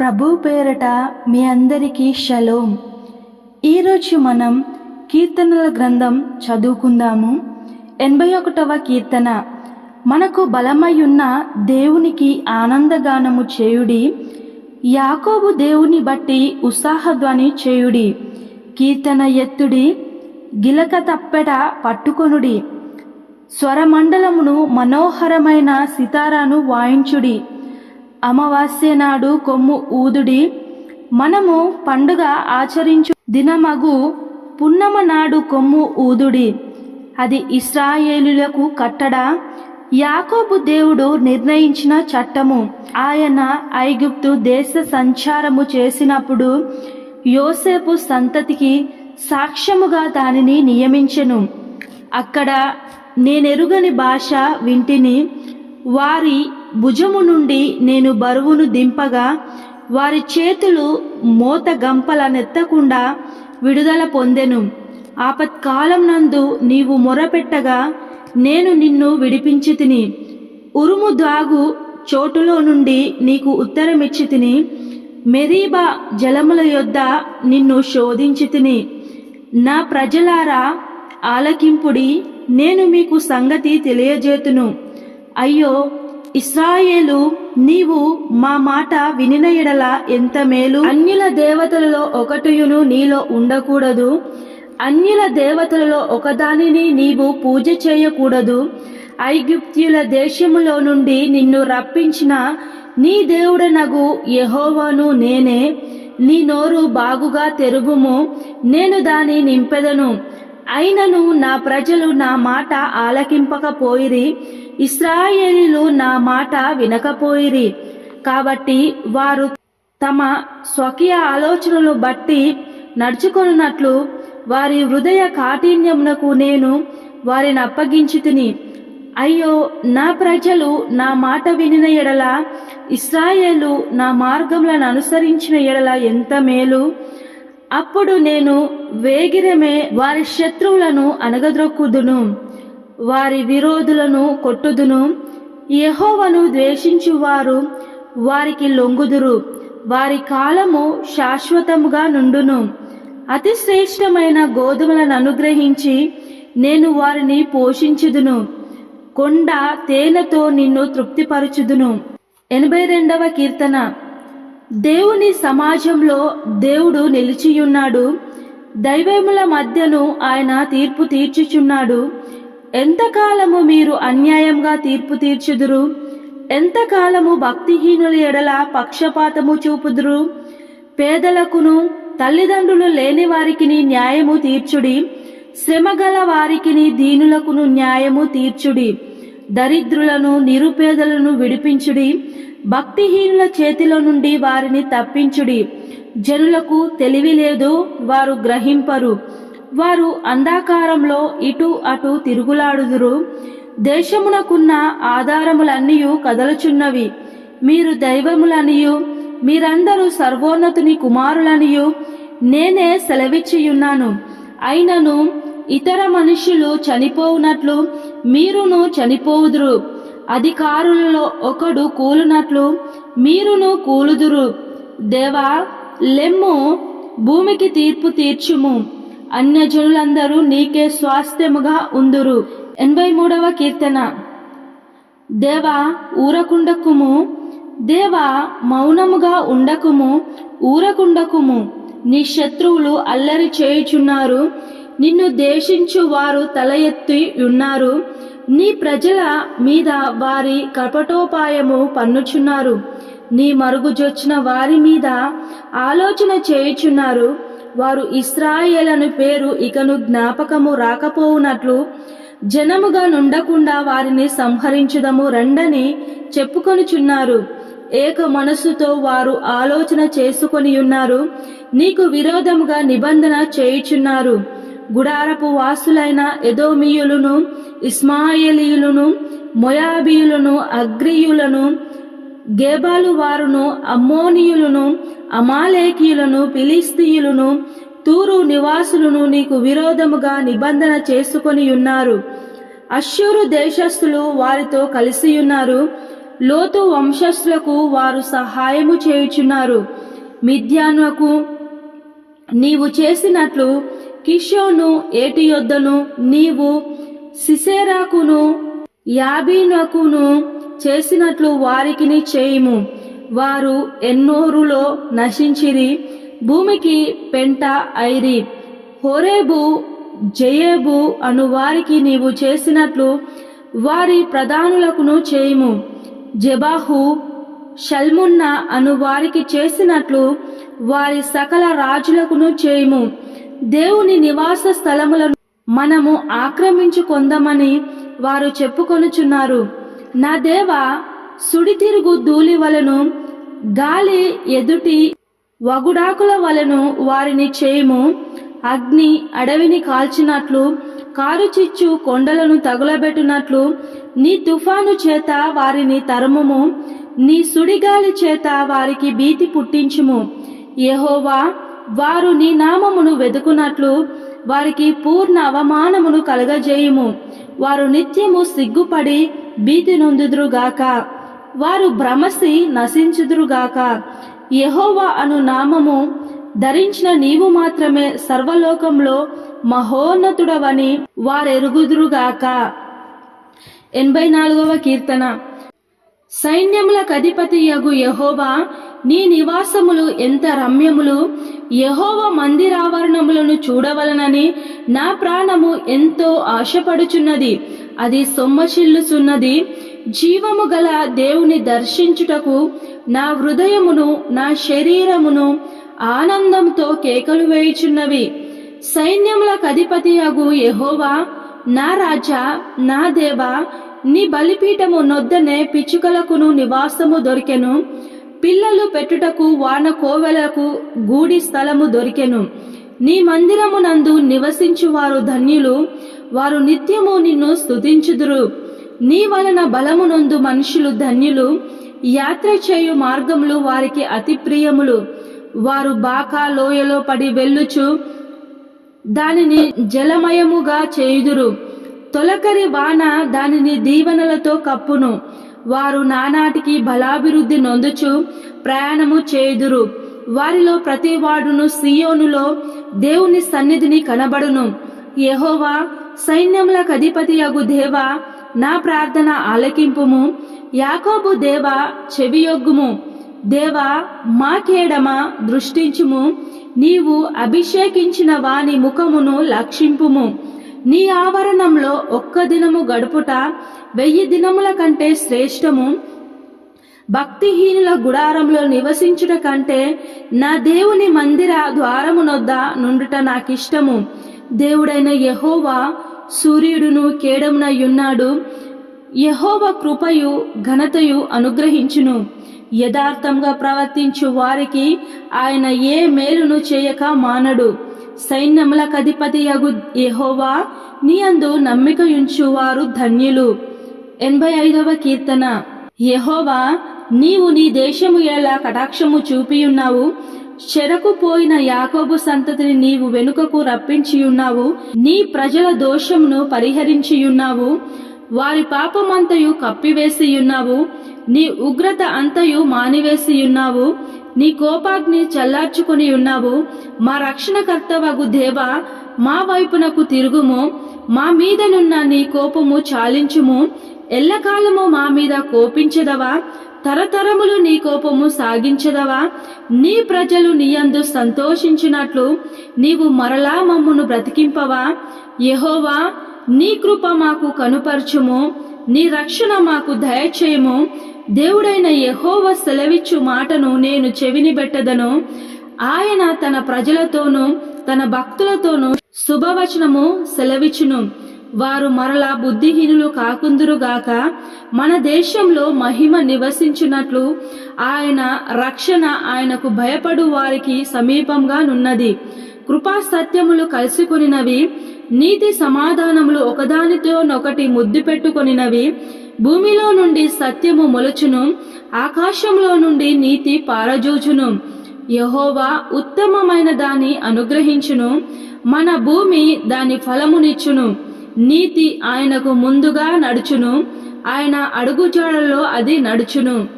ప్రభు పేరట మీ అందరికీ షలోం. ఈరోజు మనం కీర్తనల గ్రంథం చదువుకుందాము. ఎనభై ఒకటవ కీర్తన. మనకు బలమయ్యున్న దేవునికి ఆనందగానము చేయుడి. యాకోబు దేవుని బట్టి ఉత్సాహధ్వని చేయుడి. కీర్తన ఎత్తుడి గిలక తప్పెట పట్టుకొనుడి. స్వరమండలమును మనోహరమైన సితారాను వాయించుడి. అమావాస్య నాడు కొమ్ము ఊదుడి. మనము పండుగ ఆచరించు దినమగు పున్నమ నాడు కొమ్ము ఊదుడి. అది ఇస్రాయేలులకు కట్టడ. యాకోబు దేవుడు నిర్ణయించిన చట్టము. ఆయన ఐగుప్తు దేశ సంచారము చేసినప్పుడు యోసేపు సంతతికి సాక్ష్యముగా దానిని నియమించెను. అక్కడ నేనెరుగని భాష వింటిని. వారి భుజము నుండి నేను బరువును దింపగా వారి చేతులు మోత గంపల నెత్తకుండా విడుదల పొందెను. ఆపత్కాలం నందు నీవు మొరపెట్టగా నేను నిన్ను విడిపించి తిని ఉరుము దాగు చోటులో నుండి నీకు ఉత్తరమిచ్చి తిని మెరీబా జలముల యొద్ద నిన్ను శోధించి తిని నా ప్రజలారా ఆలకింపుడి నేను మీకు సంగతి తెలియజేతును. అయ్యో ఇస్రాయేలు నీవు మా మాట వినిన ఎడల ఎంత మేలు? అన్యుల దేవతలలో ఒకటియును నీలో ఉండకూడదు. అన్యుల దేవతలలో ఒకదానిని నీవు పూజ చేయకూడదు. ఐగుప్త్యుల దేశములో నుండి నిన్ను రప్పించిన నీ దేవుడనగు యెహోవాను నేనే. నీ నోరు బాగుగా తెరుగుము. నేను దాని నింపెదను. అయినను నా ప్రజలు నా మాట ఆలకింపకపోయిరి. ఇస్రాయేలీలు నా మాట వినకపోయిరి. కాబట్టి వారు తమ స్వకీయ ఆలోచనలు బట్టి నడుచుకొనున్నట్లు వారి హృదయ కాఠిన్యమునకు నేను వారిని అప్పగించి తిని అయ్యో నా ప్రజలు నా మాట వినిన ఎడల ఇస్రాయేలు నా మార్గములను అనుసరించిన ఎడల ఎంత మేలు. అప్పుడు నేను వేగిరమే వారి శత్రువులను అనగద్రొక్కుదును వారి విరోధులను కొట్టుదును. యెహోవను ద్వేషించువారు వారికి లొంగుదురు వారి కాలము శాశ్వతముగా నుండును. అతి శ్రేష్టమైన గోధుమలను అనుగ్రహించి నేను వారిని పోషించుదును కొండ తేనెతో నిన్ను తృప్తిపరచుదును. ఎనభై రెండవ కీర్తన. దేవుని సమాజంలో దేవుడు నిలిచియున్నాడు. దైవముల మధ్యను ఆయన తీర్పు తీర్చుచున్నాడు. ఎంతకాలము మీరు అన్యాయంగా తీర్పు తీర్చుదురు? ఎంతకాలము భక్తిహీనుల ఎడల పక్షపాతము చూపుదురు? పేదలకును తల్లిదండ్రులు లేని వారికిని న్యాయము తీర్చుడి. శ్రమగల వారికిని దీనులకును న్యాయము తీర్చుడి. దరిద్రులను నిరుపేదలను విడిపించుడి. భక్తిహీనుల చేతిలో నుండి వారిని తప్పించుడి. జనులకు తెలివి లేదు వారు గ్రహింపరు. వారు అంధాకారంలో ఇటు అటు తిరుగులాడుదురు. దేశమునకున్న ఆధారములన్నీ కదలుచున్నవి. మీరు దైవములనియు మీరందరూ సర్వోన్నతుని కుమారులనియు నేనే సెలవిచ్చియున్నాను. అయినను ఇతర మనుషులు చనిపోవునట్లు మీరును చనిపోవుదురు. అధికారులలో ఒకడు కూలునట్లు మీరును కూలుదురు. దేవా లెమ్ము భూమికి తీర్పు తీర్చుము. అన్యజనులందరూ నీకే స్వాస్థ్యముగా ఉందురు. ఎనభై మూడవ కీర్తన. దేవా ఊరకుండకుము. దేవా మౌనముగా ఉండకుము ఊరకుండకుము. నీ శత్రువులు అల్లరి చేయుచున్నారు. నిన్ను దేశించు వారు తల ఎత్తి ఉన్నారు. నీ ప్రజల మీద వారి కపటోపాయము పన్నుచున్నారు. నీ మరుగుజొచ్చిన వారి మీద ఆలోచన చేయుచున్నారు. వారు ఇస్రాయేలను పేరు ఇకను జ్ఞాపకము రాకపోవునట్లు జనముగా నుండకుండా వారిని సంహరించుదము రండని చెప్పుకొనుచున్నారు. ఏక మనస్సుతో వారు ఆలోచన చేసుకొని ఉన్నారు నీకు విరోధముగా నిబంధన చేయుచున్నారు. గుడారపు వాసులైన ఎదోమియులను ఇస్మాయేలీయులను మొయాబీయులను అగ్రియులను గేబాలు వారును అమ్మోనియులను అమాలేకీయులను ఫిలిస్తీయులను తూరు నివాసులను నీకు విరోధముగా నిబంధన చేసుకొని ఉన్నారు. అశ్యూరు దేశస్థులు వారితో కలిసి ఉన్నారు. లోతు వంశస్థులకు వారు సహాయము చేయుచున్నారు. మిథ్యానుకు నీవు చేసినట్లు కిషోను ఏటి యొద్దను నీవు సిసేరాకును యాబీనకును చేసినట్లు వారికిని చేయుము. వారు ఎన్నోరులో నశించిరి. భూమికి పెంట ఐరి హోరేబు జయేబు అను వారికి నీవు చేసినట్లు వారి ప్రధానులకును చేయుము. జబాహు షల్మున్న అను వారికి చేసినట్లు వారి సకల రాజులకును చేయుము. దేవుని నివాస స్థలములను మనము ఆక్రమించుకొందామని వారు చెప్పుకొనుచున్నారు. నా దేవ సుడితిరుగు ధూళి వలను గాలి ఎదుటి వగుడాకుల వలను వారిని చేయము. అగ్ని అడవిని కాల్చినట్లు కారుచిచ్చు కొండలను తగులబెట్టినట్లు నీ తుఫాను చేత వారిని తరుముము. నీ సుడిగాలి చేత వారికి భీతి పుట్టించుము. యహోవా వారు నీ నామమును వెదుకున్నట్లు వారికి పూర్ణ అవమానమును కలగజేయుము. వారు నిత్యము సిగ్గుపడి భీతి నొందుదురుగాక. వారు భ్రమసి నశించుదురుగాక. యహోవా అను నామము ధరించిన నీవు మాత్రమే సర్వలోకంలో మహోన్నతుడవని వారెరుగుదురుగాక. ఎనభై నాలుగవ కీర్తన. సైన్యములకు అధిపతి యగు యహోవా నీ నివాసములు ఎంత రమ్యములు? యహోవ మందిరావరణములను చూడవలనని నా ప్రాణము ఎంతో ఆశపడుచున్నది. అది సొమ్మసిల్లుచున్నది జీవము గల దేవుని దర్శించుటకు నా హృదయమును నా శరీరమును ఆనందంతో కేకలు వేయుచున్నవి. సైన్యములకు అధిపతి యగు యహోవా నా రాజా నా దేవా నీ బలిపీఠము నొద్దనే పిచ్చుకలకును నివాసము దొరికెను. పిల్లలు పెట్టుటకు వాన కోవెలకు గూడి స్థలము దొరికెను. నీ మందిరమునందు నివసించువారు ధన్యులు. వారు నిత్యము నిన్ను స్తుతించుదురు. నీ వలన బలమునందు మనుషులు ధన్యులు. యాత్ర చేయు మార్గములు వారికి అతి ప్రియములు. వారు బాకా లోయలో పడి వెళ్ళుచు. దానిని జలమయముగా చేయుదురు. తొలకరి వాన దానిని దీవెనలతో కప్పును. వారు నానాటికి బలాభివృద్ధి నొందుచు ప్రయాణము చేయుదురు వారిలో ప్రతివాడును సియోనులో దేవుని సన్నిధిని కనబడును. యహోవా సైన్యములకు అధిపతి అగు దేవా నా ప్రార్థన ఆలకింపుము. యాకోబు దేవా చెవియొగ్గుము. దేవా మాకేడమ దృష్టించుము. నీవు అభిషేకించిన వాని ముఖమును లక్షింపుము. నీ ఆవరణంలో ఒక్క దినము గడుపుట వెయ్యి దినముల కంటే శ్రేష్టము. భక్తిహీనుల గుడారంలో నివసించుట కంటే నా దేవుని మందిర ద్వారమునొద్ద నుండుట నాకిష్టము. దేవుడైన యహోవా సూర్యుడును కేడమునయున్నాడు యహోవ కృపయు ఘనతయు అనుగ్రహించును. యథార్థంగా ప్రవర్తించు వారికి ఆయన ఏ మేలును చేయక మానడు. సైన్యములకధిపతియగు అధిపతి యగు యెహోవా నీ అందు నమ్మికయుంచు ధన్యులు. ఎనభై ఐదవ కీర్తన. యహోవా నీవు నీ దేశము ఎలా కటాక్షము చూపియున్నావు. చెరకు పోయిన యాకోబు సంతతిని నీవు వెనుకకు రప్పించియున్నావు. నీ ప్రజల దోషమును పరిహరించియున్నావు. వారి పాపమంతయు కప్పివేసియున్నావు. నీ ఉగ్రత అంతయు మానివేసియున్నావు. నీ కోపాగ్ని చల్లార్చుకుని ఉన్నావు. మా రక్షణకర్తవగు దేవా మా వైపునకు తిరుగుము. మా మీదనున్న నీ కోపము చాలించుము. ఎల్లకాలము మా మీద కోపించదవా? తరతరములు నీ కోపము సాగించదవా? నీ ప్రజలు నీయందు సంతోషించినట్లు నీవు మరలా మమ్మును బ్రతికింపవా? యెహోవా నీ కృప మాకు కనుపరచుము. నీ రక్షణ మాకు దయచేయము. దేవుడైన యహోవ సెలవిచ్చు మాటను నేను చెవిని పెట్టదను ఆయన తన ప్రజలతోనూ తన భక్తులతోనూ శుభవచనము సెలవిచ్చును. వారు మరలా బుద్ధిహీనులు కాకుందురుగాక మన దేశంలో మహిమ నివసించినట్లు ఆయన రక్షణ ఆయనకు భయపడు వారికి సమీపంగా నున్నది. కృపా సత్యములు కలుసుకొనినవి నీతి సమాధానములు ఒకదానితోనొకటి ముద్దు పెట్టుకొనినవి భూమిలో నుండి సత్యము మొలుచును ఆకాశంలో నుండి నీతి పారజూచును. యహోవా ఉత్తమమైన దాని అనుగ్రహించును మన భూమి దాని ఫలమునిచ్చును. నీతి ఆయనకు ముందుగా నడుచును ఆయన అడుగుజాడల్లో అది నడుచును.